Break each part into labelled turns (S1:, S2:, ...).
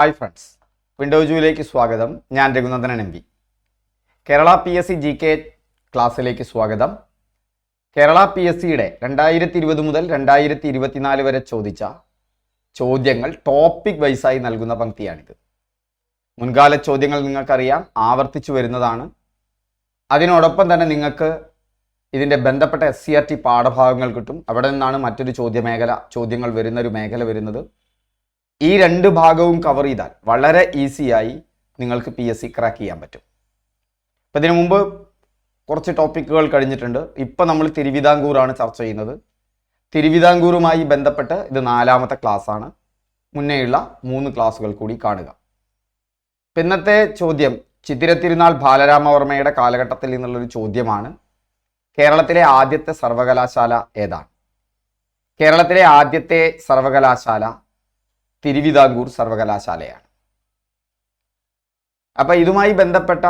S1: Hi friends window ജൂയിലേക്ക് സ്വാഗതം. ഞാൻ Raghunandanan M P Kerala P S C G K ക്ലാസ്സിലേക്ക് സ്വാഗതം. കേരള പി എസ് സിയുടെ രണ്ടായിരത്തി ഇരുപത് മുതൽ രണ്ടായിരത്തി ഇരുപത്തിനാല് വരെ ചോദിച്ച ചോദ്യങ്ങൾ ടോപ്പിക് വൈസായി നൽകുന്ന പങ്ക്തിയാണിത്. മുൻകാല ചോദ്യങ്ങൾ നിങ്ങൾക്കറിയാം ആവർത്തിച്ചു വരുന്നതാണ്. അതിനോടൊപ്പം തന്നെ നിങ്ങൾക്ക് ഇതിന്റെ ബന്ധപ്പെട്ട എസ് സി ആർ ടി പാഠഭാഗങ്ങൾ കിട്ടും. അവിടെ നിന്നാണ് മറ്റൊരു ചോദ്യമേഖല ചോദ്യങ്ങൾ വരുന്ന ഒരു മേഖല വരുന്നത്. ഈ രണ്ട് ഭാഗവും കവർ ചെയ്താൽ വളരെ ഈസിയായി നിങ്ങൾക്ക് പി എസ് സി ക്രാക്ക് ചെയ്യാൻ പറ്റും. അപ്പം ഇതിനു മുമ്പ് കുറച്ച് ടോപ്പിക്കുകൾ കഴിഞ്ഞിട്ടുണ്ട്. ഇപ്പം നമ്മൾ തിരുവിതാംകൂറാണ് ചർച്ച ചെയ്യുന്നത്. തിരുവിതാംകൂറുമായി ബന്ധപ്പെട്ട് ഇത് നാലാമത്തെ ക്ലാസ്സാണ് മുന്നേയുള്ള മൂന്ന് ക്ലാസ്സുകൾ കൂടി കാണുക. പിന്നത്തെ ചോദ്യം ചിത്തിര തിരുനാൾ ബാലരാമവർമ്മയുടെ കാലഘട്ടത്തിൽ നിന്നുള്ളൊരു ചോദ്യമാണ്. കേരളത്തിലെ ആദ്യത്തെ സർവകലാശാല ഏതാണ്? കേരളത്തിലെ ആദ്യത്തെ സർവകലാശാല തിരുവിതാംകൂർ സർവകലാശാലയാണ്. അപ്പം ഇതുമായി ബന്ധപ്പെട്ട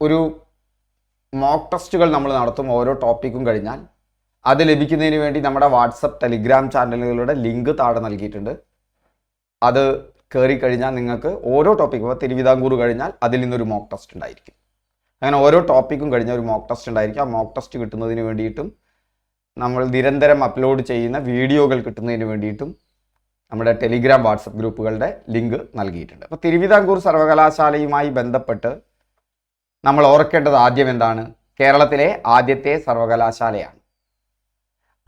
S1: ഒരു മോക്ക് ടെസ്റ്റുകൾ നമ്മൾ നടത്തും ഓരോ ടോപ്പിക്കും കഴിഞ്ഞാൽ അത് ലഭിക്കുന്നതിന് വേണ്ടി നമ്മുടെ വാട്സപ്പ് ടെലിഗ്രാം ചാനലുകളുടെ ലിങ്ക് താഴെ നൽകിയിട്ടുണ്ട്. അത് കയറി കഴിഞ്ഞാൽ നിങ്ങൾക്ക് ഓരോ ടോപ്പിക്കും ഇപ്പോൾ തിരുവിതാംകൂർ കഴിഞ്ഞാൽ അതിൽ നിന്നൊരു മോക്ക് ടെസ്റ്റ് ഉണ്ടായിരിക്കും. അങ്ങനെ ഓരോ ടോപ്പിക്കും കഴിഞ്ഞ ഒരു മോക്ക് ടെസ്റ്റ് ഉണ്ടായിരിക്കും. ആ മോക്ക് ടെസ്റ്റ് കിട്ടുന്നതിന് വേണ്ടിയിട്ടും നമ്മൾ നിരന്തരം അപ്ലോഡ് ചെയ്യുന്ന വീഡിയോകൾ കിട്ടുന്നതിന് വേണ്ടിയിട്ടും നമ്മുടെ ടെലിഗ്രാം വാട്സപ്പ് ഗ്രൂപ്പുകളുടെ ലിങ്ക് നൽകിയിട്ടുണ്ട്. അപ്പോൾ തിരുവിതാംകൂർ സർവകലാശാലയുമായി ബന്ധപ്പെട്ട് നമ്മൾ ഓർക്കേണ്ടത് ആദ്യം എന്താണ്? കേരളത്തിലെ ആദ്യത്തെ സർവകലാശാലയാണ്.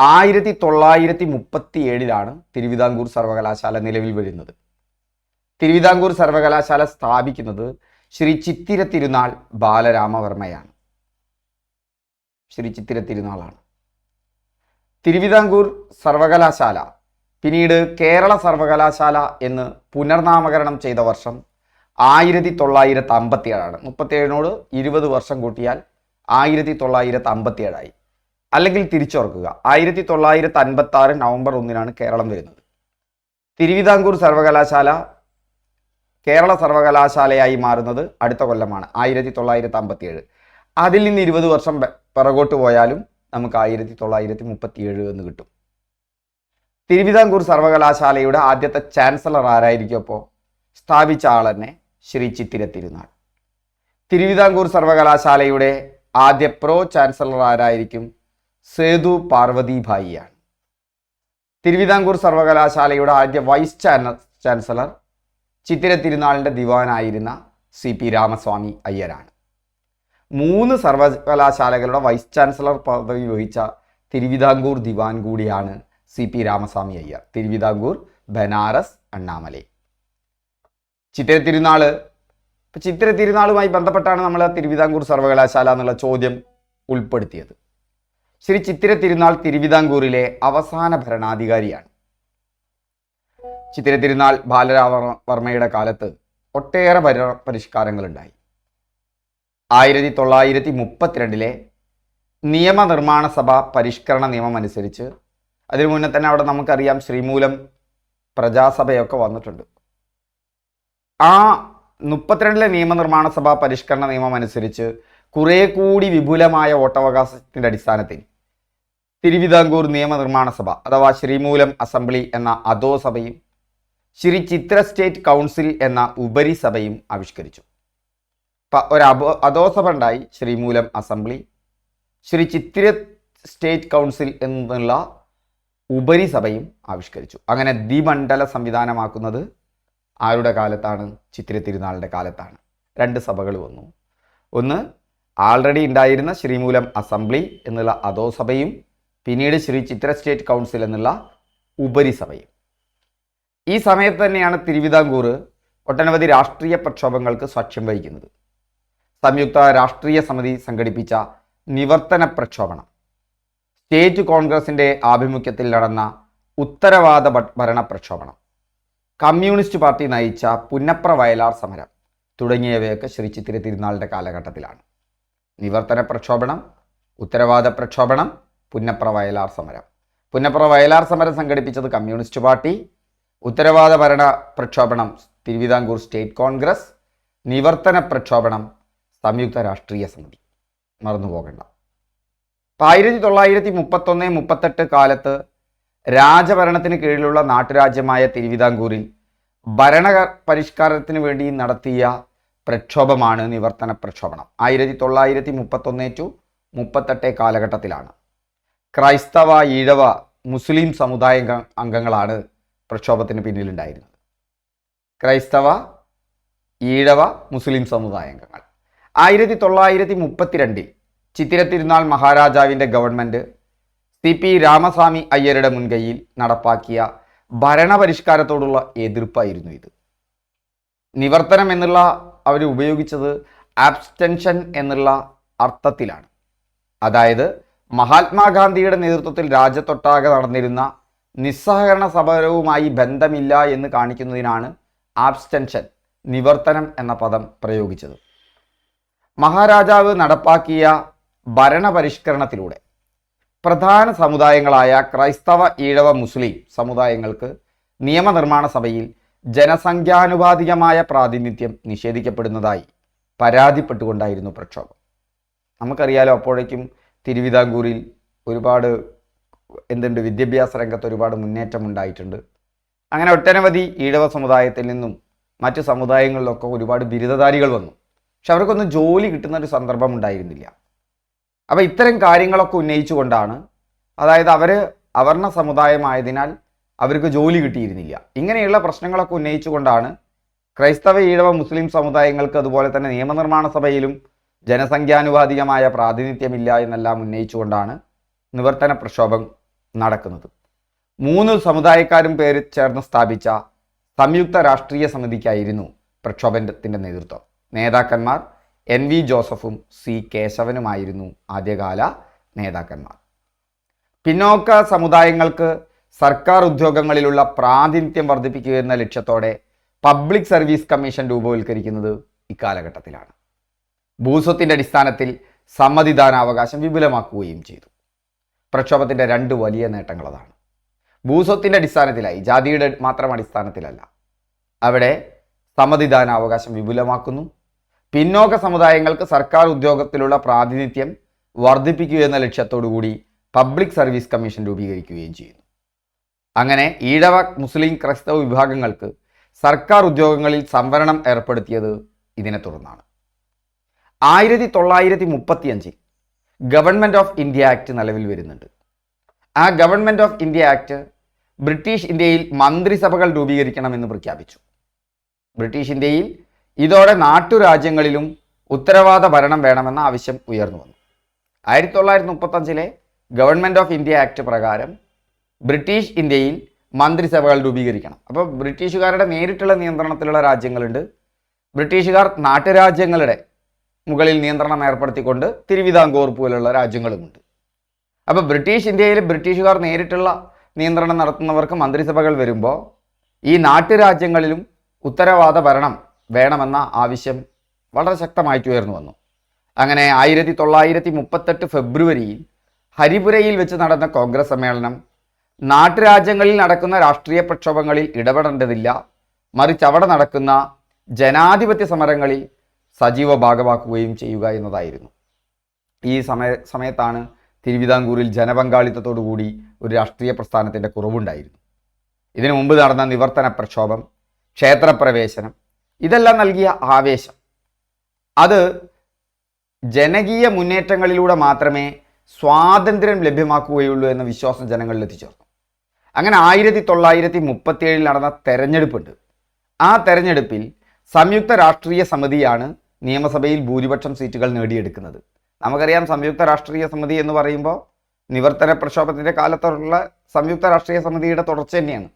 S1: ആയിരത്തി തൊള്ളായിരത്തി മുപ്പത്തി ഏഴിലാണ് തിരുവിതാംകൂർ സർവകലാശാല നിലവിൽ വരുന്നത്. തിരുവിതാംകൂർ സർവകലാശാല സ്ഥാപിക്കുന്നത് ശ്രീ ചിത്തിര തിരുനാൾ ബാലരാമവർമ്മയാണ്. ശ്രീ ചിത്തിര തിരുനാളാണ് തിരുവിതാംകൂർ സർവകലാശാല പിന്നീട് കേരള സർവകലാശാല എന്ന് പുനർനാമകരണം ചെയ്ത വർഷം ആയിരത്തി തൊള്ളായിരത്തി അമ്പത്തി ഏഴാണ് മുപ്പത്തിയേഴിനോട് ഇരുപത് വർഷം കൂട്ടിയാൽ ആയിരത്തി തൊള്ളായിരത്തി അമ്പത്തി ഏഴായി അല്ലെങ്കിൽ തിരിച്ചോർക്കുക. ആയിരത്തി തൊള്ളായിരത്തി അൻപത്തി ആറ് നവംബർ ഒന്നിനാണ് കേരളം വരുന്നത്. തിരുവിതാംകൂർ സർവകലാശാല കേരള സർവകലാശാലയായി മാറുന്നത് അടുത്ത കൊല്ലമാണ് ആയിരത്തി തൊള്ളായിരത്തി അമ്പത്തി ഏഴ് അതിൽ നിന്ന് ഇരുപത് വർഷം പിറകോട്ട് പോയാലും നമുക്ക് ആയിരത്തി തൊള്ളായിരത്തി മുപ്പത്തി ഏഴ് എന്ന് കിട്ടും. തിരുവിതാംകൂർ സർവകലാശാലയുടെ ആദ്യത്തെ ചാൻസലർ ആരായിരിക്കും അപ്പോൾ സ്ഥാപിച്ച ആൾ തന്നെ ശ്രീ ചിത്തിര തിരുനാൾ. തിരുവിതാംകൂർ സർവകലാശാലയുടെ ആദ്യ പ്രോ ചാൻസലർ ആരായിരിക്കും? സേതു പാർവതി ഭായിയാണ് തിരുവിതാംകൂർ സർവകലാശാലയുടെ ആദ്യ വൈസ് ചാൻസലർ ചിത്തിര തിരുനാളിന്റെ ദിവാനായിരുന്ന സി പി രാമസ്വാമി അയ്യരാണ്. മൂന്ന് സർവകലാശാലകളുടെ വൈസ് ചാൻസലർ പദവി വഹിച്ച തിരുവിതാംകൂർ ദിവാൻ കൂടിയാണ് സി പി രാമസ്വാമി അയ്യർ തിരുവിതാംകൂർ ബനാറസ് അണ്ണാമലൈ. ചിത്തിര തിരുനാൾ ഇപ്പം ചിത്തിര തിരുനാളുമായി ബന്ധപ്പെട്ടാണ് നമ്മൾ തിരുവിതാംകൂർ സർവകലാശാല എന്നുള്ള ചോദ്യം ഉൾപ്പെടുത്തിയത്. ശ്രീ ചിത്തിര തിരുനാൾ തിരുവിതാംകൂറിലെ അവസാന ഭരണാധികാരിയാണ്. ചിത്തിര തിരുനാൾ ബാലരാമവർമ്മയുടെ കാലത്ത് ഒട്ടേറെ ഭര പരിഷ്കാരങ്ങളുണ്ടായി. ആയിരത്തി തൊള്ളായിരത്തി മുപ്പത്തിരണ്ടിലെ നിയമനിർമ്മാണ സഭ പരിഷ്കരണ നിയമം അനുസരിച്ച് അതിനു മുന്നേ തന്നെ അവിടെ നമുക്കറിയാം ശ്രീമൂലം പ്രജാസഭയൊക്കെ വന്നിട്ടുണ്ട്. ആ മുപ്പത്തിരണ്ടിലെ നിയമനിർമ്മാണ സഭ പരിഷ്കരണ നിയമം അനുസരിച്ച് കുറെ കൂടി വിപുലമായ വോട്ടവകാശത്തിന്റെ അടിസ്ഥാനത്തിൽ തിരുവിതാംകൂർ നിയമനിർമ്മാണ സഭ അഥവാ ശ്രീമൂലം അസംബ്ലി എന്ന അധോസഭയും ശ്രീ ചിത്ര സ്റ്റേറ്റ് കൗൺസിൽ എന്ന ഉപരിസഭയും ആവിഷ്കരിച്ചു. ഒരു അബോ അധോസഭ ഉണ്ടായി Sreemoolam assembly Sree Chithra state council എന്നുള്ള ഉപരിസഭയും ആവിഷ്കരിച്ചു. അങ്ങനെ ദ്വിമണ്ഡല സംവിധാനമാക്കുന്നത് ആരുടെ കാലത്താണ്? ചിത്തിര തിരുനാളിന്റെ കാലത്താണ്. രണ്ട് സഭകൾ വന്നു. ഒന്ന് ആൾറെഡി ഉണ്ടായിരുന്ന ശ്രീമൂലം അസംബ്ലി എന്നുള്ള അധോസഭയും പിന്നീട് ശ്രീ ചിത്ര സ്റ്റേറ്റ് കൗൺസിൽ എന്നുള്ള ഉപരിസഭയും. ഈ സമയത്ത് തന്നെയാണ് തിരുവിതാംകൂർ ഒട്ടനവധി രാഷ്ട്രീയ പ്രക്ഷോഭങ്ങൾക്ക് സാക്ഷ്യം വഹിക്കുന്നത്. സംയുക്ത രാഷ്ട്രീയ സമിതി സംഘടിപ്പിച്ച നിവർത്തന പ്രക്ഷോഭണം. സ്റ്റേറ്റ് കോൺഗ്രസിന്റെ ആഭിമുഖ്യത്തിൽ നടന്ന ഉത്തരവാദ ഭരണ പ്രക്ഷോഭണം കമ്മ്യൂണിസ്റ്റ് പാർട്ടി നയിച്ച പുന്നപ്ര വയലാർ സമരം തുടങ്ങിയവയൊക്കെ ശ്രീ ചിത്തിര തിരുനാളിന്റെ കാലഘട്ടത്തിലാണ്. നിവർത്തന പ്രക്ഷോഭണം ഉത്തരവാദ പ്രക്ഷോഭണം പുന്നപ്ര വയലാർ സമരം. പുന്നപ്ര വയലാർ സമരം സംഘടിപ്പിച്ചത് കമ്മ്യൂണിസ്റ്റ് പാർട്ടി. ഉത്തരവാദ ഭരണ പ്രക്ഷോഭണം തിരുവിതാംകൂർ സ്റ്റേറ്റ് കോൺഗ്രസ്. നിവർത്തന പ്രക്ഷോഭണം സംയുക്ത രാഷ്ട്രീയ സമിതി. മറന്നു പോകണ്ട അപ്പം ആയിരത്തി തൊള്ളായിരത്തി മുപ്പത്തൊന്ന് മുപ്പത്തെട്ട് കാലത്ത് രാജഭരണത്തിന് കീഴിലുള്ള നാട്ടുരാജ്യമായ തിരുവിതാംകൂറിൽ ഭരണ പരിഷ്കാരത്തിന് വേണ്ടി നടത്തിയ പ്രക്ഷോഭമാണ് നിവർത്തന പ്രക്ഷോഭണം. ആയിരത്തി തൊള്ളായിരത്തി മുപ്പത്തൊന്ന് ടു മുപ്പത്തെട്ട് കാലഘട്ടത്തിലാണ്. ക്രൈസ്തവ ഈഴവ മുസ്ലിം സമുദായ അംഗ- അംഗങ്ങളാണ് പ്രക്ഷോഭത്തിന് പിന്നിലുണ്ടായിരുന്നത്. ക്രൈസ്തവ ഈഴവ മുസ്ലിം സമുദായാംഗങ്ങൾ ആയിരത്തി തൊള്ളായിരത്തി മുപ്പത്തിരണ്ടിൽ ചിത്തിര തിരുനാൾ മഹാരാജാവിന്റെ ഗവൺമെന്റ് സി പി രാമസ്വാമി അയ്യരുടെ മുൻകൈയിൽ നടപ്പാക്കിയ ഭരണപരിഷ്കാരത്തോടുള്ള എതിർപ്പായിരുന്നു ഇത്. നിവർത്തനം എന്നുള്ള അവർ ഉപയോഗിച്ചത് ആബ്സ്റ്റൻഷൻ എന്നുള്ള അർത്ഥത്തിലാണ്. അതായത് മഹാത്മാഗാന്ധിയുടെ നേതൃത്വത്തിൽ രാജ്യത്തൊട്ടാകെ നടന്നിരുന്ന നിസ്സഹകരണ സമരവുമായി ബന്ധമില്ല എന്ന് കാണിക്കുന്നതിനാണ് ആബ്സ്റ്റൻഷൻ നിവർത്തനം എന്ന പദം പ്രയോഗിച്ചത്. മഹാരാജാവ് നടപ്പാക്കിയ ഭരണപരിഷ്കരണത്തിലൂടെ. പ്രധാന സമുദായങ്ങളായ ക്രൈസ്തവ ഈഴവ മുസ്ലിം സമുദായങ്ങൾക്ക് നിയമനിർമ്മാണ സഭയിൽ ജനസംഖ്യാനുപാതികമായ പ്രാതിനിധ്യം നിഷേധിക്കപ്പെടുന്നതായി പരാതിപ്പെട്ടുകൊണ്ടായിരുന്നു പ്രക്ഷോഭം. നമുക്കറിയാലോ അപ്പോഴേക്കും തിരുവിതാംകൂറിൽ ഒരുപാട് എന്തുണ്ട് വിദ്യാഭ്യാസ രംഗത്ത് ഒരുപാട് മുന്നേറ്റം ഉണ്ടായിട്ടുണ്ട്. അങ്ങനെ ഒട്ടനവധി ഈഴവ സമുദായത്തിൽ നിന്നും മറ്റ് സമുദായങ്ങളിലൊക്കെ ഒരുപാട് ബിരുദധാരികൾ വന്നു. പക്ഷെ അവർക്കൊന്നും ജോലി കിട്ടുന്ന ഒരു സന്ദർഭം ഉണ്ടായിരുന്നില്ല. അപ്പോൾ ഇത്തരം കാര്യങ്ങളൊക്കെ ഉന്നയിച്ചുകൊണ്ടാണ് അതായത് അവർ അവർണ സമുദായമായതിനാൽ അവർക്ക് ജോലി കിട്ടിയിരുന്നില്ല. ഇങ്ങനെയുള്ള പ്രശ്നങ്ങളൊക്കെ ഉന്നയിച്ചുകൊണ്ടാണ് ക്രൈസ്തവ ഈഴവ മുസ്ലിം സമുദായങ്ങൾക്ക് അതുപോലെ തന്നെ നിയമനിർമ്മാണ സഭയിലും ജനസംഖ്യാനുപാതികമായ പ്രാതിനിധ്യമില്ല എന്നെല്ലാം ഉന്നയിച്ചുകൊണ്ടാണ് നിവർത്തന പ്രക്ഷോഭം നടക്കുന്നത്. മൂന്ന് സമുദായക്കാരും പേര് ചേർന്ന് സ്ഥാപിച്ച സംയുക്ത രാഷ്ട്രീയ സമിതിക്കായിരുന്നു പ്രക്ഷോഭത്തിന്റെ നേതൃത്വം. നേതാക്കന്മാർ എൻ വി ജോസഫും സി കേശവനുമായിരുന്നു ആദ്യകാല നേതാക്കന്മാർ. പിന്നോക്ക സമുദായങ്ങൾക്ക് സർക്കാർ ഉദ്യോഗങ്ങളിലുള്ള പ്രാതിനിധ്യം വർദ്ധിപ്പിക്കുക എന്ന ലക്ഷ്യത്തോടെ പബ്ലിക് സർവീസ് കമ്മീഷൻ രൂപവൽക്കരിക്കുന്നത് ഇക്കാലഘട്ടത്തിലാണ്. ഭൂസ്വത്തിന്റെ അടിസ്ഥാനത്തിൽ സമ്മതിദാനാവകാശം വിപുലമാക്കുകയും ചെയ്തു. പ്രക്ഷോഭത്തിന്റെ രണ്ട് വലിയ നേട്ടങ്ങൾ അതാണ് ഭൂസ്വത്തിന്റെ അടിസ്ഥാനത്തിലായി ജാതിയുടെ മാത്രം അടിസ്ഥാനത്തിലല്ല അവിടെ സമ്മതിദാനാവകാശം വിപുലമാക്കുന്നു. പിന്നോക്ക സമുദായങ്ങൾക്ക് സർക്കാർ ഉദ്യോഗത്തിലുള്ള പ്രാതിനിധ്യം വർദ്ധിപ്പിക്കുക എന്ന ലക്ഷ്യത്തോടുകൂടി പബ്ലിക് സർവീസ് കമ്മീഷൻ രൂപീകരിക്കുകയും ചെയ്യുന്നു. അങ്ങനെ ഈഴവ മുസ്ലിം ക്രൈസ്തവ വിഭാഗങ്ങൾക്ക് സർക്കാർ ഉദ്യോഗങ്ങളിൽ സംവരണം ഏർപ്പെടുത്തിയത് ഇതിനെ തുടർന്നാണ്. ആയിരത്തി തൊള്ളായിരത്തി മുപ്പത്തിയഞ്ചിൽ ഗവൺമെന്റ് ഓഫ് ഇന്ത്യ ആക്ട് നിലവിൽ വരുന്നുണ്ട്. ആ government of India act British ഇന്ത്യയിൽ മന്ത്രിസഭകൾ രൂപീകരിക്കണമെന്ന് പ്രഖ്യാപിച്ചു. ബ്രിട്ടീഷ് ഇന്ത്യയിൽ ഇതോടെ നാട്ടുരാജ്യങ്ങളിലും ഉത്തരവാദ ഭരണം വേണമെന്ന ആവശ്യം ഉയർന്നു വന്നു. ആയിരത്തി തൊള്ളായിരത്തി മുപ്പത്തഞ്ചിലെ ഗവൺമെന്റ് ഓഫ് ഇന്ത്യ ആക്ട് പ്രകാരം ബ്രിട്ടീഷ് ഇന്ത്യയിൽ മന്ത്രിസഭകൾ രൂപീകരിക്കണം. അപ്പോൾ ബ്രിട്ടീഷുകാരുടെ നേരിട്ടുള്ള നിയന്ത്രണത്തിലുള്ള രാജ്യങ്ങളുണ്ട്. ബ്രിട്ടീഷുകാർ നാട്ടുരാജ്യങ്ങളുടെ മുകളിൽ നിയന്ത്രണം ഏർപ്പെടുത്തിക്കൊണ്ട് തിരുവിതാംകൂർ പോലുള്ള രാജ്യങ്ങളുമുണ്ട്. അപ്പോൾ ബ്രിട്ടീഷ് ഇന്ത്യയിൽ ബ്രിട്ടീഷുകാർ നേരിട്ടുള്ള നിയന്ത്രണം നടത്തുന്നവർക്ക് മന്ത്രിസഭകൾ വരുമ്പോൾ ഈ നാട്ടുരാജ്യങ്ങളിലും ഉത്തരവാദ ഭരണം വേണമെന്ന ആവശ്യം വളരെ ശക്തമായിട്ട് ഉയർന്നു വന്നു. അങ്ങനെ ആയിരത്തി തൊള്ളായിരത്തി മുപ്പത്തെട്ട് ഫെബ്രുവരിയിൽ ഹരിപുരയിൽ വെച്ച് നടന്ന കോൺഗ്രസ് സമ്മേളനം നാട്ടുരാജ്യങ്ങളിൽ നടക്കുന്ന രാഷ്ട്രീയ പ്രക്ഷോഭങ്ങളിൽ ഇടപെടേണ്ടതില്ല. മറിച്ച് അവിടെ നടക്കുന്ന ജനാധിപത്യ സമരങ്ങളിൽ സജീവ ഭാഗമാക്കുകയും ചെയ്യുക എന്നതായിരുന്നു. ഈ സമയ സമയത്താണ് തിരുവിതാംകൂറിൽ ജനപങ്കാളിത്തത്തോടുകൂടി ഒരു രാഷ്ട്രീയ പ്രസ്ഥാനത്തിന്റെ കുറവുണ്ടായിരുന്നു ഇതിനു മുമ്പ് നടന്ന നിവർത്തന പ്രക്ഷോഭം ക്ഷേത്രപ്രവേശനം ഇതെല്ലാം നൽകിയ ആവേശം. അത് ജനകീയ മുന്നേറ്റങ്ങളിലൂടെ മാത്രമേ സ്വാതന്ത്ര്യം ലഭ്യമാക്കുകയുള്ളൂ എന്ന വിശ്വാസം ജനങ്ങളിൽ എത്തിച്ചേർന്നു. അങ്ങനെ ആയിരത്തി തൊള്ളായിരത്തി മുപ്പത്തിയേഴിൽ നടന്ന തെരഞ്ഞെടുപ്പുണ്ട്. ആ തെരഞ്ഞെടുപ്പിൽ സംയുക്ത രാഷ്ട്രീയ സമിതിയാണ് നിയമസഭയിൽ ഭൂരിപക്ഷം സീറ്റുകൾ നേടിയെടുക്കുന്നത്. നമുക്കറിയാം സംയുക്ത രാഷ്ട്രീയ സമിതി എന്ന് പറയുമ്പോൾ നിവർത്തന പ്രക്ഷോഭത്തിന്റെ കാലത്തുള്ള സംയുക്ത രാഷ്ട്രീയ സമിതിയുടെ തുടർച്ച തന്നെയാണ്.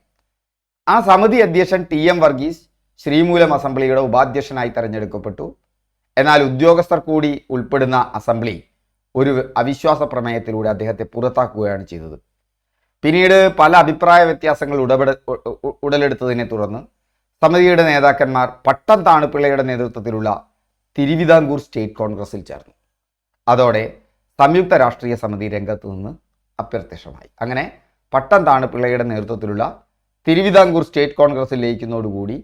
S1: ആ സമിതി അധ്യക്ഷൻ ടി എം വർഗീസ് ശ്രീമൂലം അസംബ്ലിയുടെ ഉപാധ്യക്ഷനായി തെരഞ്ഞെടുക്കപ്പെട്ടു. എന്നാൽ ഉദ്യോഗസ്ഥർ കൂടി ഉൾപ്പെടുന്ന അസംബ്ലി ഒരു അവിശ്വാസ പ്രമേയത്തിലൂടെ അദ്ദേഹത്തെ പുറത്താക്കുകയാണ് ചെയ്തത്. പിന്നീട് പല അഭിപ്രായ വ്യത്യാസങ്ങൾ ഉടപെട ഉടലെടുത്തതിനെ തുടർന്ന് സമിതിയുടെ നേതാക്കന്മാർ പട്ടം താണുപിള്ളയുടെ നേതൃത്വത്തിലുള്ള തിരുവിതാംകൂർ സ്റ്റേറ്റ് കോൺഗ്രസിൽ ചേർന്നു. അതോടെ സംയുക്ത രാഷ്ട്രീയ സമിതി രംഗത്ത് നിന്ന് അപ്രത്യക്ഷമായി. അങ്ങനെ പട്ടം താണുപിള്ളയുടെ നേതൃത്വത്തിലുള്ള തിരുവിതാംകൂർ സ്റ്റേറ്റ് കോൺഗ്രസിൽ ലയിക്കുന്നതോടുകൂടി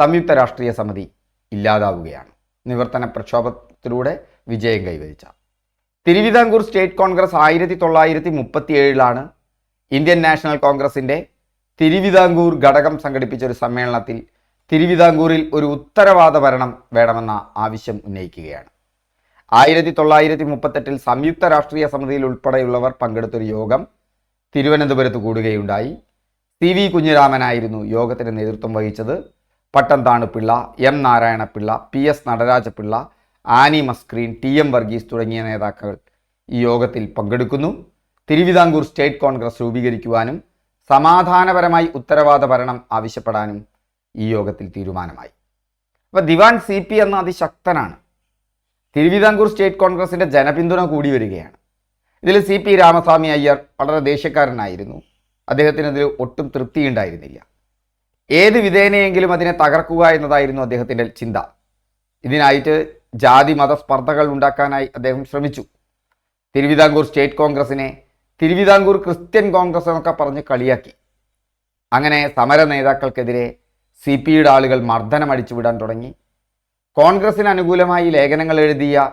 S1: സംയുക്ത രാഷ്ട്രീയ സമിതി ഇല്ലാതാവുകയാണ്. നിവർത്തന പ്രക്ഷോഭത്തിലൂടെ വിജയം കൈവരിച്ച. തിരുവിതാംകൂർ സ്റ്റേറ്റ് കോൺഗ്രസ് ആയിരത്തി തൊള്ളായിരത്തി മുപ്പത്തി ഏഴിലാണ് ഇന്ത്യൻ നാഷണൽ കോൺഗ്രസിന്റെ തിരുവിതാംകൂർ ഘടകം സംഘടിപ്പിച്ച ഒരു സമ്മേളനത്തിൽ തിരുവിതാംകൂറിൽ ഒരു ഉത്തരവാദ ഭരണം വേണമെന്ന ആവശ്യം ഉന്നയിക്കുകയാണ്. ആയിരത്തി തൊള്ളായിരത്തി മുപ്പത്തെട്ടിൽ സംയുക്ത രാഷ്ട്രീയ സമിതിയിൽ ഉൾപ്പെടെയുള്ളവർ പങ്കെടുത്തൊരു യോഗം തിരുവനന്തപുരത്ത് കൂടുകയുണ്ടായി. സി വി കുഞ്ഞിരാമനായിരുന്നു യോഗത്തിന് നേതൃത്വം വഹിച്ചത്. Pattom Thanu Pillai M Narayanapillai P S Natarajapillai Annie Mascarene T M Varghese തുടങ്ങിയ നേതാക്കൾ ഈ യോഗത്തിൽ പങ്കെടുക്കുന്നു. തിരുവിതാംകൂർ സ്റ്റേറ്റ് കോൺഗ്രസ് രൂപീകരിക്കുവാനും സമാധാനപരമായി ഉത്തരവാദ ഭരണം ആവശ്യപ്പെടാനും ഈ യോഗത്തിൽ തീരുമാനമായി. അപ്പോൾ ദിവാൻ സി പി എന്ന അതിശക്തനാണ്. തിരുവിതാംകൂർ സ്റ്റേറ്റ് കോൺഗ്രസിന്റെ ജനപിന്തുണ കൂടി വരികയാണ്. ഇതിൽ സി പി രാമസ്വാമി അയ്യർ വളരെ ദേഷ്യക്കാരനായിരുന്നു. അദ്ദേഹത്തിന് ഇതിൽ ഒട്ടും തൃപ്തിയുണ്ടായിരുന്നില്ല. ഏത് വിധേനയെങ്കിലും അതിനെ തകർക്കുക എന്നതായിരുന്നു അദ്ദേഹത്തിന്റെ ചിന്ത. ഇതിനായിട്ട് ജാതി മത സ്പർദ്ധകൾ ഉണ്ടാക്കാനായി അദ്ദേഹം ശ്രമിച്ചു. തിരുവിതാംകൂർ സ്റ്റേറ്റ് കോൺഗ്രസിനെ തിരുവിതാംകൂർ ക്രിസ്ത്യൻ കോൺഗ്രസ് എന്നൊക്കെ പറഞ്ഞ് കളിയാക്കി. അങ്ങനെ സമര നേതാക്കൾക്കെതിരെ സി പി ആളുകൾ മർദ്ദനം അടിച്ചുവിടാൻ തുടങ്ങി. കോൺഗ്രസിന് അനുകൂലമായി ലേഖനങ്ങൾ എഴുതിയ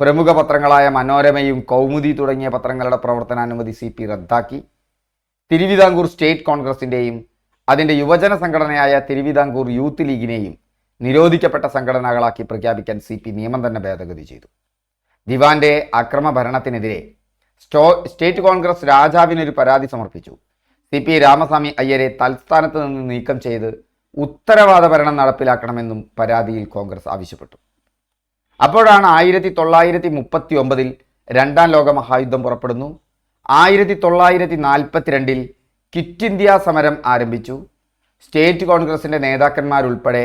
S1: പ്രമുഖ പത്രങ്ങളായ മനോരമയും കൗമുദി തുടങ്ങിയ പത്രങ്ങളുടെ പ്രവർത്തനാനുമതി സി പി റദ്ദാക്കി. തിരുവിതാംകൂർ സ്റ്റേറ്റ് കോൺഗ്രസിന്റെയും അതിന്റെ യുവജന സംഘടനയായ തിരുവിതാംകൂർ യൂത്ത് ലീഗിനെയും നിരോധിക്കപ്പെട്ട സംഘടനകളാക്കി പ്രഖ്യാപിക്കാൻ സി പി നിയമം തന്നെ ഭേദഗതി ചെയ്തു. ദിവാന്റെ അക്രമ ഭരണത്തിനെതിരെ സ്റ്റോ സ്റ്റേറ്റ് കോൺഗ്രസ് രാജാവിനൊരു പരാതി സമർപ്പിച്ചു. സി പി രാമസ്വാമി അയ്യരെ തൽസ്ഥാനത്ത് നിന്ന് നീക്കം ചെയ്ത് ഉത്തരവാദ ഭരണം നടപ്പിലാക്കണമെന്നും പരാതിയിൽ കോൺഗ്രസ് ആവശ്യപ്പെട്ടു. അപ്പോഴാണ് ആയിരത്തി തൊള്ളായിരത്തി മുപ്പത്തി ഒമ്പതിൽ രണ്ടാം ലോക മഹായുദ്ധം പുറപ്പെടുന്നു. ആയിരത്തി തൊള്ളായിരത്തി നാൽപ്പത്തിരണ്ടിൽ ക്വിറ്റ് ഇന്ത്യ സമരം ആരംഭിച്ചു. സ്റ്റേറ്റ് കോൺഗ്രസിന്റെ നേതാക്കന്മാരുൾപ്പെടെ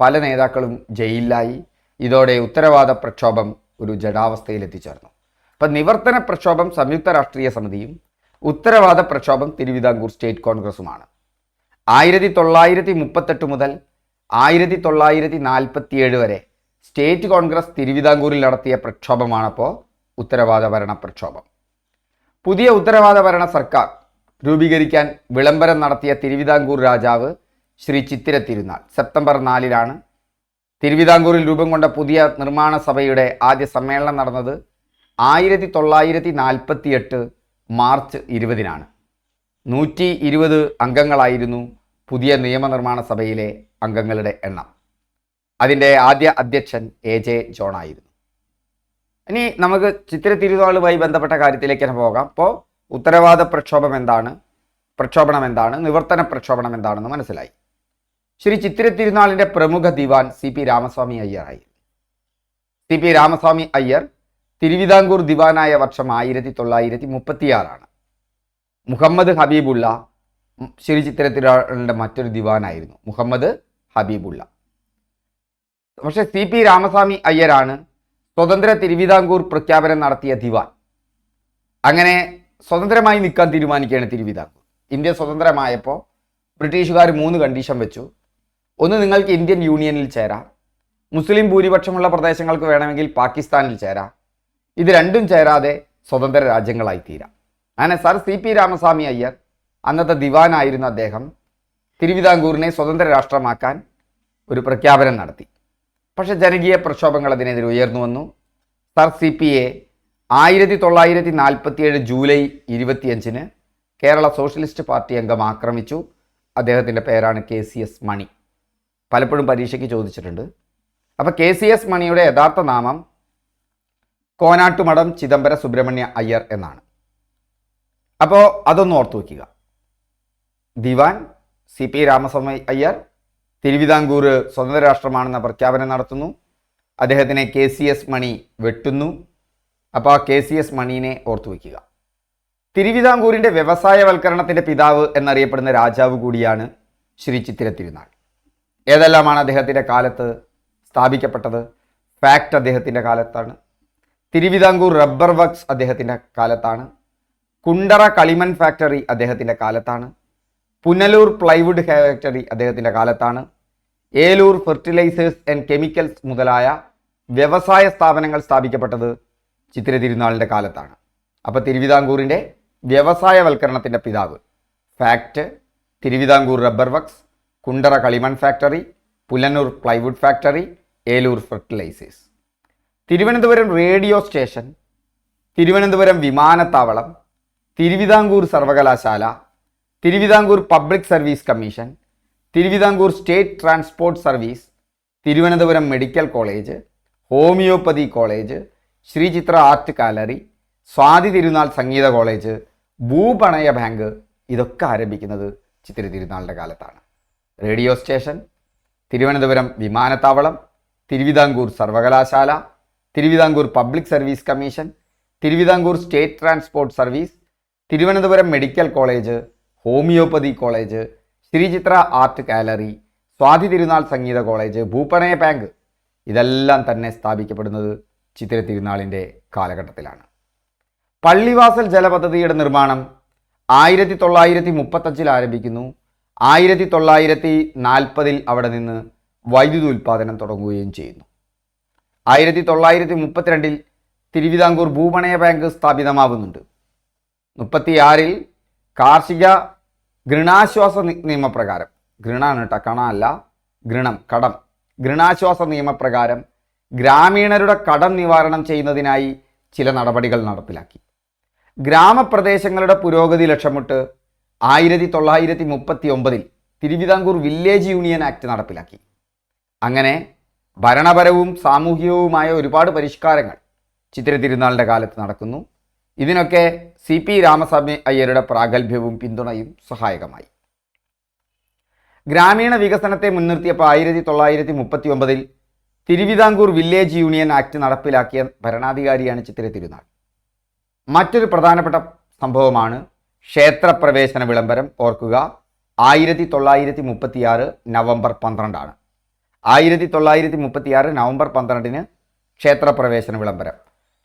S1: പല നേതാക്കളും ജയിലിലായി. ഇതോടെ ഉത്തരവാദ പ്രക്ഷോഭം ഒരു ജഡാവസ്ഥയിൽ എത്തിച്ചേർന്നു അപ്പം നിവർത്തന പ്രക്ഷോഭം സംയുക്ത രാഷ്ട്രീയ സമിതിയും ഉത്തരവാദ പ്രക്ഷോഭം തിരുവിതാംകൂർ സ്റ്റേറ്റ് കോൺഗ്രസുമാണ്. ആയിരത്തി തൊള്ളായിരത്തി മുപ്പത്തെട്ട് മുതൽ ആയിരത്തി തൊള്ളായിരത്തി നാൽപ്പത്തിയേഴ് വരെ സ്റ്റേറ്റ് കോൺഗ്രസ് തിരുവിതാംകൂറിൽ നടത്തിയ പ്രക്ഷോഭമാണപ്പോൾ ഉത്തരവാദ ഭരണ പ്രക്ഷോഭം. പുതിയ ഉത്തരവാദ ഭരണ സർക്കാർ രൂപീകരിക്കാൻ വിളംബരം നടത്തിയ തിരുവിതാംകൂർ രാജാവ് ശ്രീ ചിത്തിര തിരുനാൾ. സെപ്റ്റംബർ നാലിലാണ് തിരുവിതാംകൂറിൽ രൂപം കൊണ്ട പുതിയ നിർമ്മാണ സഭയുടെ ആദ്യ സമ്മേളനം നടന്നത് ആയിരത്തി തൊള്ളായിരത്തി നാൽപ്പത്തി എട്ട് മാർച്ച് ഇരുപതിനാണ്. നൂറ്റി ഇരുപത് അംഗങ്ങളായിരുന്നു പുതിയ നിയമനിർമ്മാണ സഭയിലെ അംഗങ്ങളുടെ എണ്ണം. അതിന്റെ ആദ്യ അധ്യക്ഷൻ എ ജെ ജോണായിരുന്നു. ഇനി നമുക്ക് ചിത്ര തിരുനാളുമായി ബന്ധപ്പെട്ട കാര്യത്തിലേക്ക് തന്നെ പോകാം. അപ്പോൾ ഉത്തരവാദ പ്രക്ഷോഭം എന്താണ്? പ്രക്ഷോഭണം എന്താണ്? നിവർത്തന പ്രക്ഷോഭണം എന്താണെന്ന് മനസ്സിലായി. ശ്രീ ചിത്തിര പ്രമുഖ ദിവാൻ സി പി രാമസ്വാമി അയ്യറായി. സി പി രാമസ്വാമി അയ്യർ തിരുവിതാംകൂർ ദിവാനായ വർഷം ആയിരത്തി തൊള്ളായിരത്തി മുപ്പത്തിയാറാണ്. മുഹമ്മദ് ഹബീബുള്ള ശ്രീ ചിത്തിര തിരുനാളിന്റെ മറ്റൊരു ദിവാനായിരുന്നു. മുഹമ്മദ് ഹബീബുള്ള. പക്ഷേ സി പി രാമസ്വാമി അയ്യരാണ് സ്വതന്ത്ര തിരുവിതാംകൂർ പ്രഖ്യാപനം നടത്തിയ ദിവാൻ. അങ്ങനെ സ്വതന്ത്രമായി നിൽക്കാൻ തീരുമാനിക്കുകയാണ് തിരുവിതാംകൂർ. ഇന്ത്യ സ്വതന്ത്രമായപ്പോൾ ബ്രിട്ടീഷുകാർ മൂന്ന് കണ്ടീഷൻ വെച്ചു. ഒന്ന് നിങ്ങൾക്ക് ഇന്ത്യൻ യൂണിയനിൽ ചേരാം. മുസ്ലിം ഭൂരിപക്ഷമുള്ള പ്രദേശങ്ങൾക്ക് വേണമെങ്കിൽ പാകിസ്ഥാനിൽ ചേരാം. ഇത് രണ്ടും ചേരാതെ സ്വതന്ത്ര രാജ്യങ്ങളായി തീരാം. അങ്ങനെ sir C P Ramaswami Iyer അന്നത്തെ ദിവാനായിരുന്ന അദ്ദേഹം തിരുവിതാംകൂറിനെ സ്വതന്ത്ര രാഷ്ട്രമാക്കാൻ ഒരു പ്രഖ്യാപനം നടത്തി. പക്ഷേ ജനകീയ പ്രക്ഷോഭങ്ങൾ അതിനെതിരെ ഉയർന്നു വന്നു. സർ സി പി എ ആയിരത്തി തൊള്ളായിരത്തി നാൽപ്പത്തിയേഴ് ജൂലൈ ഇരുപത്തിയഞ്ചിന് കേരള സോഷ്യലിസ്റ്റ് പാർട്ടി അംഗം ആക്രമിച്ചു. അദ്ദേഹത്തിന്റെ പേരാണ് കെ സി എസ് മണി. പലപ്പോഴും പരീക്ഷയ്ക്ക് ചോദിച്ചിട്ടുണ്ട്. അപ്പോൾ കെ സി എസ് മണിയുടെ യഥാർത്ഥ നാമം കോനാട്ടുമഠം ചിദംബര സുബ്രഹ്മണ്യ അയ്യർ എന്നാണ്. അപ്പോൾ അതൊന്ന് ഓർത്തു വയ്ക്കുക. ദിവാൻ സി പി രാമസ്വാമി അയ്യർ തിരുവിതാംകൂർ സ്വതന്ത്ര രാഷ്ട്രമാണെന്ന പ്രഖ്യാപനം നടത്തുന്നു. അദ്ദേഹത്തിനെ കെ സി എസ് മണി വെട്ടുന്നു. അപ്പോൾ ആ കെ സി എസ് മണീനെ ഓർത്തു വയ്ക്കുക തിരുവിതാംകൂറിന്റെ വ്യവസായവൽക്കരണത്തിന്റെ പിതാവ് എന്നറിയപ്പെടുന്ന രാജാവ് കൂടിയാണ് ശ്രീ ചിത്തിര തിരുനാൾ. ഏതെല്ലാമാണ് അദ്ദേഹത്തിന്റെ കാലത്ത് സ്ഥാപിക്കപ്പെട്ടത്? ഫാക്ട് അദ്ദേഹത്തിന്റെ കാലത്താണ്. തിരുവിതാംകൂർ റബ്ബർ വർക്ക്സ് അദ്ദേഹത്തിന്റെ കാലത്താണ്. കുണ്ടറ കളിമൺ ഫാക്ടറി അദ്ദേഹത്തിന്റെ കാലത്താണ്. പുനലൂർ പ്ലൈവുഡ് ഫാക്ടറി അദ്ദേഹത്തിന്റെ കാലത്താണ്. ഏലൂർ ഫെർട്ടിലൈസേഴ്സ് ആൻഡ് കെമിക്കൽസ് മുതലായ വ്യവസായ സ്ഥാപനങ്ങൾ സ്ഥാപിക്കപ്പെട്ടത് ചിത്തിര തിരുനാളിന്റെ കാലത്താണ്. അപ്പോൾ തിരുവിതാംകൂറിന്റെ വ്യവസായവൽക്കരണത്തിന്റെ പിതാവ് FACT Thiruvithamkoor rubber works Kundara കളിമൺ factory Pulannur plywood factory Eloor fertilisers. Thiruvananthapuram radio station Thiruvananthapuram വിമാനത്താവളം തിരുവിതാംകൂർ സർവകലാശാല Thiruvithamkoor public service commission Thiruvithamkoor state transport service Thiruvananthapuram medical college homoeopathy college Sreechithra art gallery Swathi Thirunal സംഗീത college ഭൂപണയ bank ഇതൊക്കെ ആരംഭിക്കുന്നത് ചിത്ര തിരുനാളിന്റെ കാലത്താണ്. Radio station Thiruvananthapuram വിമാനത്താവളം തിരുവിതാംകൂർ സർവകലാശാല Thiruvithamkoor public service commission Thiruvithamkoor state transport service Thiruvananthapuram medical college homoeopathy college Sreechithra art gallery Swathi Thirunal സംഗീത college ഭൂപണയ bank ഇതെല്ലാം തന്നെ സ്ഥാപിക്കപ്പെടുന്നത് ചിത്തിര തിരുനാളിന്റെ കാലഘട്ടത്തിലാണ്. പള്ളിവാസൽ ജലപദ്ധതിയുടെ നിർമ്മാണം ആയിരത്തി തൊള്ളായിരത്തി മുപ്പത്തഞ്ചിൽ ആരംഭിക്കുന്നു. ആയിരത്തി തൊള്ളായിരത്തി നാൽപ്പതിൽ അവിടെ നിന്ന് വൈദ്യുതി ഉൽപ്പാദനം തുടങ്ങുകയും ചെയ്യുന്നു. ആയിരത്തി തൊള്ളായിരത്തി മുപ്പത്തിരണ്ടിൽ തിരുവിതാംകൂർ ഭൂപണയ ബാങ്ക് സ്ഥാപിതമാവുന്നുണ്ട്. മുപ്പത്തിയാറിൽ കാർഷിക ഗൃണാശ്വാസ നി- നിയമപ്രകാരം ഗൃണാണ് കേട്ടോ കണ അല്ല ഗൃണം കടം ഗൃണാശ്വാസ നിയമപ്രകാരം ഗ്രാമീണരുടെ കടം നിവാരണം ചെയ്യുന്നതിനായി ചില നടപടികൾ നടപ്പിലാക്കി. ഗ്രാമപ്രദേശങ്ങളുടെ പുരോഗതി ലക്ഷ്യമിട്ട് ആയിരത്തി തൊള്ളായിരത്തി മുപ്പത്തി ഒമ്പതിൽ തിരുവിതാംകൂർ വില്ലേജ് യൂണിയൻ ആക്ട് നടപ്പിലാക്കി. അങ്ങനെ ഭരണപരവും സാമൂഹികവുമായ ഒരുപാട് പരിഷ്കാരങ്ങൾ ചിത്തിര തിരുനാളിന്റെ കാലത്ത് നടക്കുന്നു. ഇതിനൊക്കെ സി പി രാമസ്വാമി അയ്യരുടെ പ്രാഗൽഭ്യവും പിന്തുണയും സഹായകമായി. ഗ്രാമീണ വികസനത്തെ മുൻനിർത്തിയപ്പോൾ ആയിരത്തി തൊള്ളായിരത്തി മുപ്പത്തി ഒമ്പതിൽ തിരുവിതാംകൂർ വില്ലേജ് യൂണിയൻ ആക്ട് നടപ്പിലാക്കിയ ഭരണാധികാരിയാണ് ചിത്തിര തിരുനാൾ. മറ്റൊരു പ്രധാനപ്പെട്ട സംഭവമാണ് ക്ഷേത്രപ്രവേശന വിളംബരം. ഓർക്കുക ആയിരത്തി തൊള്ളായിരത്തി മുപ്പത്തിയാറ് നവംബർ പന്ത്രണ്ടാണ്. ആയിരത്തി തൊള്ളായിരത്തി മുപ്പത്തിയാറ് നവംബർ പന്ത്രണ്ടിന് ക്ഷേത്രപ്രവേശന വിളംബരം.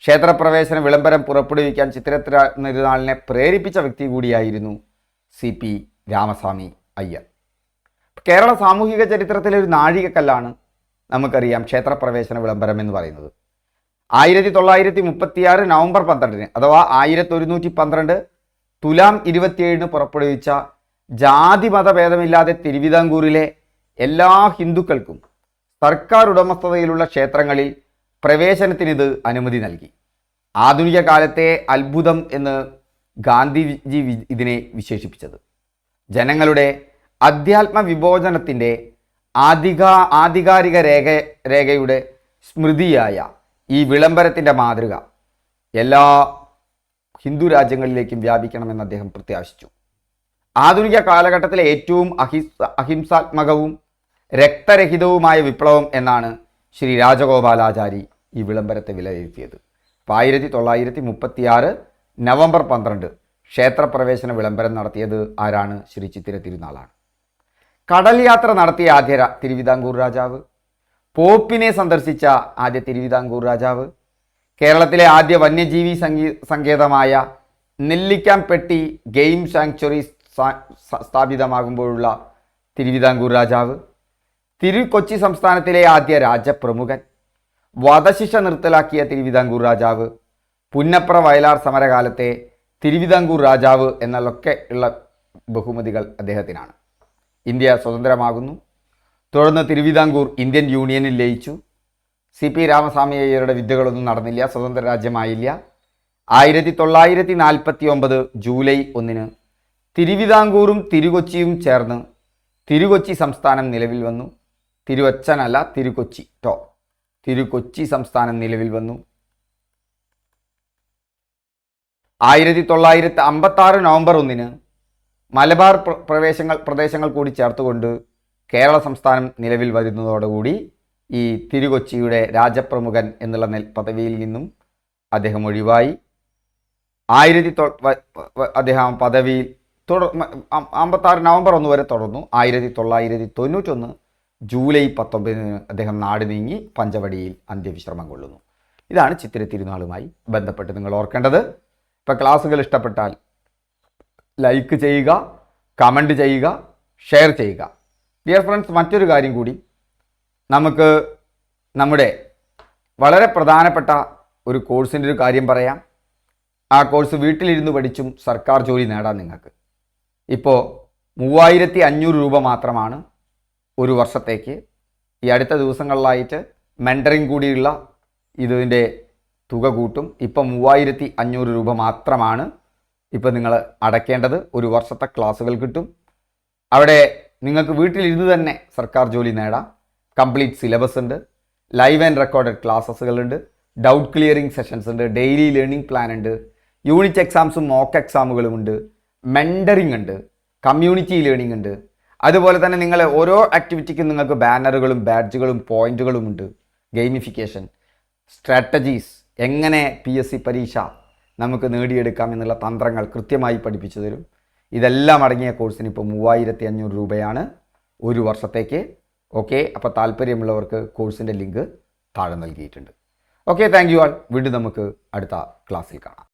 S1: ക്ഷേത്രപ്രവേശന വിളംബരം പുറപ്പെടുവിക്കാൻ ചിത്തിര തിരുനാളിനെ പ്രേരിപ്പിച്ച വ്യക്തി കൂടിയായിരുന്നു സി പി രാമസ്വാമി അയ്യർ. കേരള സാമൂഹിക ചരിത്രത്തിലെ ഒരു നാഴികക്കല്ലാണ് നമുക്കറിയാം ക്ഷേത്രപ്രവേശന വിളംബരം എന്ന് പറയുന്നത്. ആയിരത്തി തൊള്ളായിരത്തി മുപ്പത്തിയാറ് നവംബർ പന്ത്രണ്ടിന് അഥവാ ആയിരത്തി ഒരുന്നൂറ്റി പന്ത്രണ്ട് തുലാം ഇരുപത്തിയേഴിന് പുറപ്പെടുവിച്ച ജാതി മതഭേദമില്ലാതെ തിരുവിതാംകൂറിലെ എല്ലാ ഹിന്ദുക്കൾക്കും സർക്കാർ ഉടമസ്ഥതയിലുള്ള ക്ഷേത്രങ്ങളിൽ പ്രവേശനത്തിന് ഇത് അനുമതി നൽകി. ആധുനിക കാലത്തെ അത്ഭുതം എന്ന് ഗാന്ധിജി ഇതിനെ വിശേഷിപ്പിച്ചത്. ജനങ്ങളുടെ അധ്യാത്മ ആധികാ ആധികാരിക രേഖ രേഖയുടെ സ്മൃതിയായ ഈ വിളംബരത്തിന്റെ മാതൃക എല്ലാ ഹിന്ദു രാജ്യങ്ങളിലേക്കും വ്യാപിക്കണമെന്ന് അദ്ദേഹം പ്രത്യാശിച്ചു. ആധുനിക കാലഘട്ടത്തിലെ ഏറ്റവും അഹി അഹിംസാത്മകവും രക്തരഹിതവുമായ വിപ്ലവം എന്നാണ് ശ്രീ രാജഗോപാലാചാരി ഈ വിളംബരത്തെ വിലയിരുത്തിയത്. അപ്പോൾ ആയിരത്തി തൊള്ളായിരത്തി മുപ്പത്തിയാറ് നവംബർ പന്ത്രണ്ട് ക്ഷേത്രപ്രവേശന വിളംബരം നടത്തിയത് ആരാണ്? ശ്രീ ചിത്തിര തിരുനാളാണ്. കടൽ യാത്ര നടത്തിയ ആദ്യ തിരുവിതാംകൂർ രാജാവ്. പോപ്പിനെ സന്ദർശിച്ച ആദ്യ തിരുവിതാംകൂർ രാജാവ്. കേരളത്തിലെ ആദ്യ വന്യജീവി സംഗീ സങ്കേതമായ നെല്ലിക്കാംപെട്ടി ഗെയിം സാങ്ച്വറി സ്ഥാപിതമാകുമ്പോഴുള്ള തിരുവിതാംകൂർ രാജാവ്. തിരു കൊച്ചി സംസ്ഥാനത്തിലെ ആദ്യ രാജപ്രമുഖൻ. വധശിക്ഷ നിർത്തലാക്കിയ തിരുവിതാംകൂർ രാജാവ്. പുന്നപ്ര വയലാർ സമരകാലത്തെ തിരുവിതാംകൂർ രാജാവ് എന്നൊക്കെ ഉള്ള ബഹുമതികൾ അദ്ദേഹത്തിനാണ്. ഇന്ത്യ സ്വതന്ത്രമാകുന്നു. തുടർന്ന് തിരുവിതാംകൂർ ഇന്ത്യൻ യൂണിയനിൽ ലയിച്ചു. സി പി രാമസ്വാമി അയ്യരുടെ വിദ്യകളൊന്നും നടന്നില്ല സ്വതന്ത്ര രാജ്യമായില്ല. ആയിരത്തി തൊള്ളായിരത്തി നാൽപ്പത്തി ഒമ്പത് ജൂലൈ ഒന്നിന് തിരുവിതാംകൂറും തിരുകൊച്ചിയും ചേർന്ന് തിരുകൊച്ചി സംസ്ഥാനം നിലവിൽ വന്നു. തിരുവച്ചനല്ല തിരുകൊച്ചി ടോ. തിരുകൊച്ചി സംസ്ഥാനം നിലവിൽ വന്നു. ആയിരത്തി തൊള്ളായിരത്തി അമ്പത്തി ആറ് നവംബർ ഒന്നിന് മലബാർ പ്ര- പ്രവേശങ്ങൾ പ്രദേശങ്ങൾ കൂടി ചേർത്തുകൊണ്ട് കേരള സംസ്ഥാനം നിലവിൽ വരുന്നതോടുകൂടി ഈ തിരുകൊച്ചിയുടെ രാജപ്രമുഖൻ എന്നുള്ള നെൽ പദവിയിൽ നിന്നും അദ്ദേഹം ഒഴിവായി. ആയിരത്തി തൊ അദ്ദേഹം പദവിയിൽ തുടർ അമ്പത്താറ് നവംബർ ഒന്ന് വരെ തുടർന്നു. ആയിരത്തി തൊള്ളായിരത്തി തൊണ്ണൂറ്റൊന്ന് ജൂലൈ പത്തൊമ്പതിന് അദ്ദേഹം നാട് നീങ്ങി പഞ്ചവടിയിൽ അന്ത്യവിശ്രമം കൊള്ളുന്നു. ഇതാണ് ചിത്തിര തിരുനാളുമായി ബന്ധപ്പെട്ട് നിങ്ങൾ ഓർക്കേണ്ടത്. ഇപ്പോൾ ക്ലാസ്സുകൾ ഇഷ്ടപ്പെട്ടാൽ ലൈക്ക് ചെയ്യുക കമന്റ് ചെയ്യുക ഷെയർ ചെയ്യുക. ഡിയർ ഫ്രണ്ട്സ് മറ്റൊരു കാര്യം കൂടി. നമുക്ക് നമ്മുടെ വളരെ പ്രധാനപ്പെട്ട ഒരു കോഴ്സിന്റെ ഒരു കാര്യം പറയാം. ആ കോഴ്സ് വീട്ടിലിരുന്ന് പഠിച്ചും സർക്കാർ ജോലി നേടാം നിങ്ങൾക്ക്. ഇപ്പോൾ മൂവായിരത്തി അഞ്ഞൂറ് രൂപ മാത്രമാണ് ഒരു വർഷത്തേക്ക്. ഈ അടുത്ത ദിവസങ്ങളിലായിട്ട് മെന്ററിങ് കൂടിയുള്ള ഇതിന്റെ തുക കൂട്ടും. ഇപ്പം മൂവായിരത്തി അഞ്ഞൂറ് രൂപ മാത്രമാണ് ഇപ്പോൾ നിങ്ങൾ അടയ്ക്കേണ്ടത് ഒരു വർഷത്തെ ക്ലാസ്സുകൾ കിട്ടും. അവിടെ നിങ്ങൾക്ക് വീട്ടിലിരുന്ന് തന്നെ സർക്കാർ ജോലി നേടാം. കംപ്ലീറ്റ് സിലബസ് ഉണ്ട്. ലൈവ് ആൻഡ് റെക്കോർഡഡ് ക്ലാസ്സസുകളുണ്ട് ഡൗട്ട് ക്ലിയറിംഗ് സെഷൻസ് ഉണ്ട്. ഡെയിലി ലേണിംഗ് പ്ലാൻ ഉണ്ട്. യൂണിറ്റ് എക്സാംസും മോക്ക് എക്സാമുകളും ഉണ്ട്. മെൻഡറിംഗ് ഉണ്ട്. കമ്മ്യൂണിറ്റി ലേണിംഗ് ഉണ്ട്. അതുപോലെ തന്നെ നിങ്ങൾ ഓരോ ആക്ടിവിറ്റിക്കും നിങ്ങൾക്ക് ബാനറുകളും ബാഡ്ജുകളും പോയിന്റുകളും ഉണ്ട്. ഗെയിമിഫിക്കേഷൻ സ്ട്രാറ്റജീസ് എങ്ങനെ പി എസ് സി പരീക്ഷ നമുക്ക് നേടിയെടുക്കാം എന്നുള്ള തന്ത്രങ്ങൾ കൃത്യമായി പഠിപ്പിച്ചു തരും. ഇതെല്ലാം അടങ്ങിയ കോഴ്സിന് ഇപ്പോൾ മൂവായിരത്തി അഞ്ഞൂറ് രൂപയാണ് ഒരു വർഷത്തേക്ക്. ഓക്കെ അപ്പോൾ താല്പര്യമുള്ളവർക്ക് കോഴ്സിന്റെ ലിങ്ക് താഴെ നൽകിയിട്ടുണ്ട്. Okay thank you all. വീണ്ടും നമുക്ക് അടുത്ത ക്ലാസ്സിൽ കാണാം.